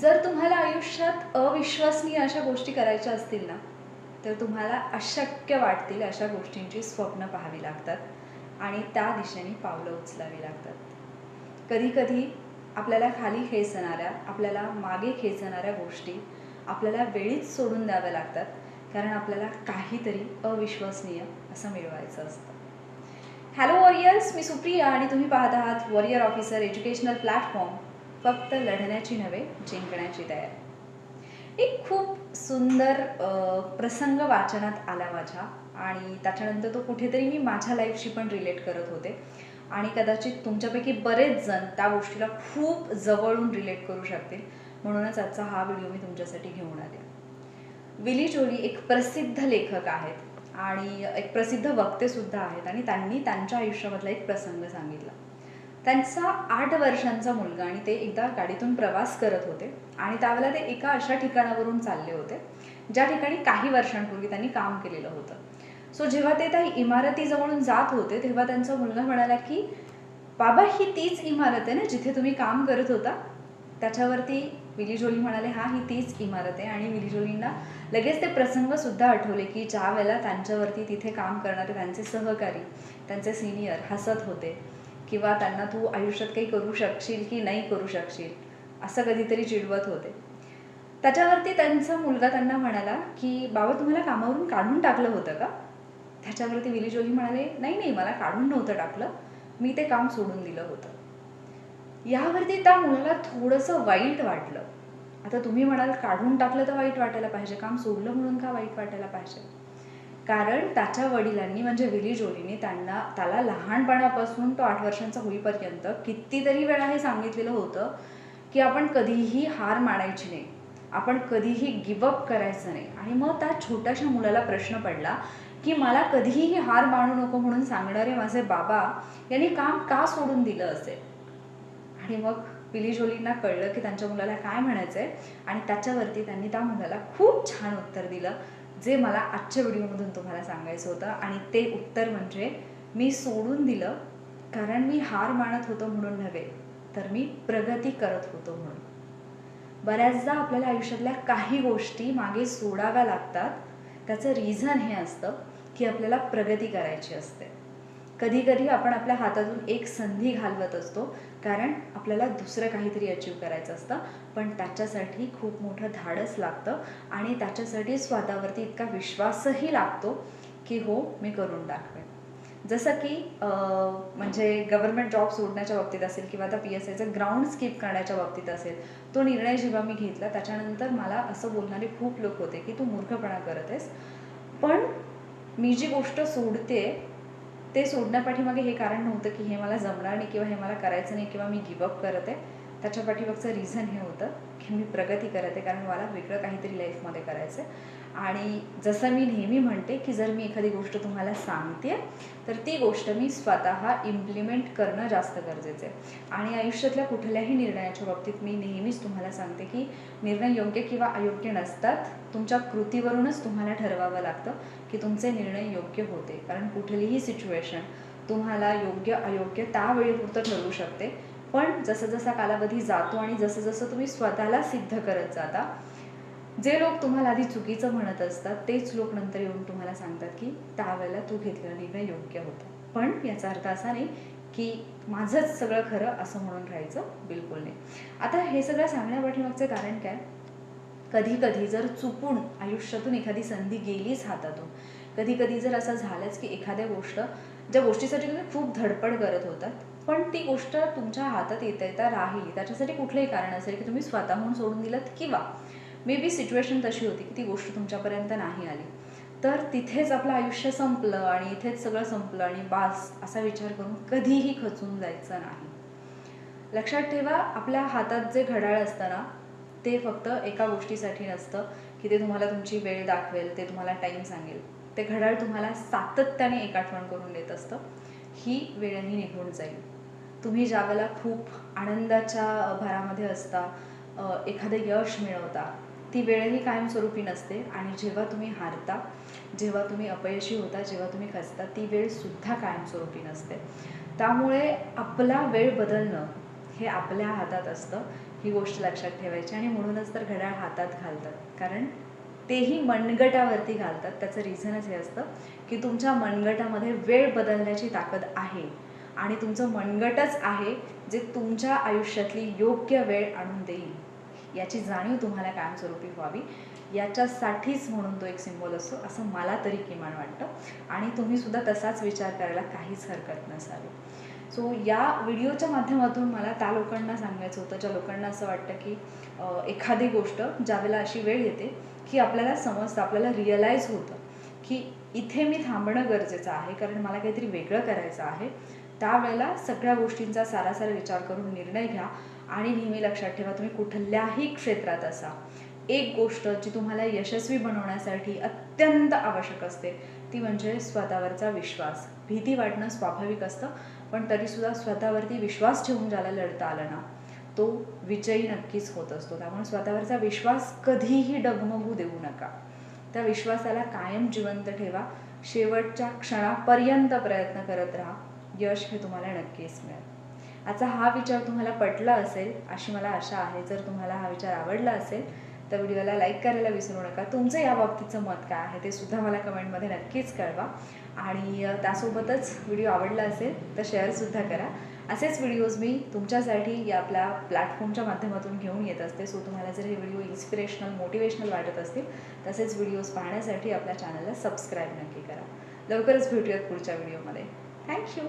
जर तुम्हाला आयुष्यात अविश्वसनीय अशा गोष्टी करायच्या असतील ना तर तुम्हाला अशक्य वाटतील अशा गोष्टींची स्वप्न पाहावी लागतात आणि त्या दिशेने पावलं उचलावी लागतात. कधीकधी आपल्याला खाली खेचणाऱ्या आपल्याला मागे खेचणाऱ्या गोष्टी आपल्याला वेळीच सोडून द्याव्या लागतात कारण आपल्याला काहीतरी अविश्वसनीय असं मिळवायचं असतं. हॅलो वॉरियर्स मी सुप्रिया आणि तुम्ही पाहत आहात वॉरियर ऑफिसर एज्युकेशनल प्लॅटफॉर्म फक्त लढण्याची नव्हे जिंकण्याची तयारी. एक खूप सुंदर प्रसंग वाचनात आला माझ्या आणि त्याच्यानंतर तो कुठेतरी मी माझ्या लाईफशी पण रिलेट करत होते. आणि कदाचित तुमच्यापैकी बरेच जण त्या गोष्टीला खूप जवळून रिलेट करू शकतील. म्हणूनच आजचा हा व्हिडिओ मी तुमच्यासाठी घेऊन आले. विली जोली एक प्रसिद्ध लेखक आहेत आणि एक प्रसिद्ध वक्तेसुद्धा आहेत आणि त्यांनी त्यांच्या आयुष्यामधला एक प्रसंग सांगितला. त्यांचा आठ वर्षांचा मुलगा आणि ते एकदा गाडीतून प्रवास करत होते. आणि त्यावेळेला ते एका अशा ठिकाणावरून चालले होते ज्या ठिकाणी काही वर्षांपूर्वी त्यांनी काम केलेलं होतं. सो जेव्हा ते त्या इमारतीजवळून जात होते तेव्हा त्यांचा मुलगा म्हणाला की बाबा ही तीच इमारत आहे ना जिथे तुम्ही काम करत होता? त्याच्यावरती विली जोली म्हणाले हा ही तीच इमारत आहे. आणि विली जोलींना लगेच ते प्रसंगसुद्धा आठवले की ज्या वेळेला त्यांच्यावरती तिथे काम करणारे त्यांचे सहकारी त्यांचे सिनियर हसत होते. किंवा त्यांना तू आयुष्यात काही करू शकशील की नाही करू शकशील असं कधीतरी चिडवत होते. त्याच्यावरती त्यांचा मुलगा त्यांना म्हणाला की बाबा तुम्हाला कामावरून काढून टाकलं होतं का? त्याच्यावरती विलिजोली म्हणाले नाही नाही मला काढून नव्हतं टाकलं. मी ते काम सोडून दिलं होतं. यावरती त्या मुलाला थोडंसं वाईट वाटलं. आता तुम्ही म्हणाल काढून टाकलं तर वाईट वाटायला पाहिजे काम सोडलं म्हणून का वाईट वाटायला पाहिजे? कारण त्याच्या वडिलांनी म्हणजे विली जोलीने त्यांना त्याला लहानपणापासून तो आठ वर्षांचा होईपर्यंत कितीतरी वेळा हे सांगितलेलं होतं की आपण कधीही हार मानायची नाही. आपण कधीही गिवअप करायचं नाही. आणि मग त्या छोट्याशा मुलाला प्रश्न पडला की मला कधीही हार मानू नको म्हणून सांगणारे माझे बाबा यांनी काम का सोडून दिलं असेल आणि मग पिली जोलींना कळलं की त्यांच्या मुलाला काय म्हणायचं आहे आणि त्याच्यावरती त्यांनी त्या मुलाला खूप छान उत्तर दिलं. जे मला आजच्या व्हिडिओमधून तुम्हाला सांगायचं होतं आणि ते उत्तर म्हणजे मी सोडून दिलं कारण मी हार मानत होतो म्हणून नव्हे तर मी प्रगती करत होतो म्हणून. बऱ्याचदा आपल्याला आयुष्यातल्या काही गोष्टी मागे सोडाव्या लागतात. त्याचं रिझन हे असतं की आपल्याला प्रगती करायची असते. कधी कधी आपण आपल्या हातातून एक संधी घालवत असतो कारण आपल्याला दुसरं काहीतरी अचीव करायचं असतं. पण त्याच्यासाठी खूप मोठं धाडस लागतं आणि त्याच्यासाठी स्वतःवरती इतका विश्वासही लागतो की हो मी करून दाखवेन. जसं की म्हणजे गव्हर्नमेंट जॉब सोडण्याच्या बाबतीत असेल किंवा आता पी एस आयचं ग्राउंड स्किप करण्याच्या बाबतीत असेल तो निर्णय जेव्हा मी घेतला त्याच्यानंतर मला असं बोलणारे खूप लोक होते की तू मूर्खपणा करत आहेस. पण मी जी गोष्ट सोडते ते सोडण्यापाठीमागे हे कारण नव्हतं की हे मला जमणार नाही किंवा हे मला करायचं नाही किंवा मी गिवअप करत. आहे त्याच्या पाठीमागचं रिझन हे होतं की मी प्रगती करत आहे कारण मला वेगळं काहीतरी लाईफमध्ये करायचं आहे आणि जसं मी नेहमी म्हणते की जर मी एखादी गोष्ट तुम्हाला सांगते तर ती गोष्ट मी स्वतः इम्प्लिमेंट करणं जास्त गरजेचं आहे. आणि आयुष्यातल्या कुठल्याही निर्णयाच्या बाबतीत मी नेहमीच तुम्हाला सांगते की निर्णय योग्य किंवा अयोग्य नसतात. तुमच्या कृतीवरूनच तुम्हाला ठरवावं लागतं की तुमचे निर्णय योग्य होते. कारण कुठलीही सिच्युएशन तुम्हाला योग्य अयोग्य त्यावेळीपुरतं ठरवू शकते. पण जसं जसा कालावधी जातो आणि जसं जसं तुम्ही स्वतःला सिद्ध करत जाता जे लोक तुम्हाला आधी चुकीचं म्हणत असतात तेच लोक नंतर येऊन तुम्हाला सांगतात की त्यावेळेला तू घेतलेला निर्णय योग्य होता. पण याचा अर्थ असा नाही की माझंच सगळं खरं असं म्हणून राहायचं बिलकुल नाही. आता हे सगळं सांगण्यापाठीमागचं कारण काय? कधी कधी जर चुकून आयुष्यातून एखादी संधी गेलीच हातातून कधी कधी जर असं झालंच की एखाद्या गोष्ट ज्या गोष्टीसाठी तुम्ही खूप धडपड करत होतात पण ती गोष्ट तुमच्या हातात येता येता राहिली त्याच्यासाठी कुठलंही कारण असेल की तुम्ही स्वतःहून सोडून दिलं किंवा मे बी सिच्युएशन तशी होती की ती गोष्ट तुमच्यापर्यंत नाही आली. तर तिथेच आपलं आयुष्य संपलं आणि इथेच सगळं संपलं आणि बास असा विचार करून कधीही खचून जायचं नाही. लक्षात ठेवा आपल्या हातात जे घड्याळ असतं ना ते फक्त एका गोष्टीसाठी नसतं की ते तुम्हाला तुमची वेळ दाखवेल ते तुम्हाला टाईम सांगेल. ते घड्याळ तुम्हाला सातत्याने एक आठवण करून देत असतं. ही वेळही निघून जाईल. तुम्ही ज्यावेळेला खूप आनंदाच्या भरामध्ये असता एखादं यश मिळवता ती वेळही कायमस्वरूपी नसते आणि जेव्हा तुम्ही हारता जेव्हा तुम्ही अपयशी होता जेव्हा तुम्ही खचता ती वेळ सुद्धा कायमस्वरूपी नसते. त्यामुळे आपला वेळ बदलणं हे आपल्या हातात असतं ही गोष्ट लक्षात ठेवायची आणि म्हणूनच तर घड्याळ हातात घालतात. कारण तेही मनगटावरती घालतात. त्याचं रिझनच हे असतं की तुमच्या मनगटामध्ये वेळ बदलण्याची ताकद आहे आणि तुमचं मनगटच आहे जे तुमच्या आयुष्यातली योग्य वेळ आणून देईल. याची जाणीव तुम्हाला कायमस्वरूपी व्हावी. याच्यासाठीच म्हणून तो एक सिम्बॉल असतो असं मला तरी किमान वाटतं. आणि तुम्ही सुद्धा तसाच विचार करायला काहीच हरकत नसावी. सो या व्हिडिओच्या माध्यमातून मला त्या लोकांना सांगायचं होतं ज्या लोकांना असं वाटतं की एखादी गोष्ट ज्यावेळेला अशी वेळ येते की आपल्याला समजतं आपल्याला रिअलाईज होतं की इथे मी थांबणं गरजेचं आहे कारण मला काहीतरी वेगळं करायचं आहे त्यावेळेला सगळ्या गोष्टींचा सारासारा विचार करून निर्णय घ्या. आणि नेहमी लक्षात ठेवा तुम्ही कुठल्याही क्षेत्रात असा. एक गोष्ट जी तुम्हाला यशस्वी बनवण्यासाठी अत्यंत आवश्यक असते ती म्हणजे स्वतःवरचा विश्वास. भीती वाटणं स्वाभाविक असतं पण तरीसुद्धा स्वतःवरती विश्वास ठेवून ज्याला लढता आलं ना तो विजयी नक्कीच होत असतो. त्यामुळे स्वतःवरचा विश्वास कधीही डगमगू देऊ नका. त्या विश्वासाला कायम जिवंत ठेवा. शेवटच्या क्षणापर्यंत प्रयत्न करत राहा. यश हे तुम्हाला नक्कीच मिळेल. आजचा हा विचार तुम्हाला पटला असेल अशी मला आशा आहे. जर तुम्हाला हा विचार आवडला असेल तर व्हिडिओला लाईक करायला विसरू नका. तुमचं या बाबतीचं मत काय आहे ते सुद्धा मला कमेंटमध्ये नक्कीच कळवा. आणि त्यासोबतच व्हिडिओ आवडला असेल तर शेअरसुद्धा करा. असेच व्हिडिओज मी तुमच्यासाठी या आपल्या प्लॅटफॉर्मच्या माध्यमातून घेऊन येत असते. सो तुम्हाला जर हे व्हिडिओ इन्स्पिरेशनल मोटिवेशनल वाटत असतील तसेच व्हिडिओज पाहण्यासाठी आपल्या चॅनलला सबस्क्राईब नक्की करा. लवकरच भेटूयात पुढच्या व्हिडिओमध्ये. थँक्यू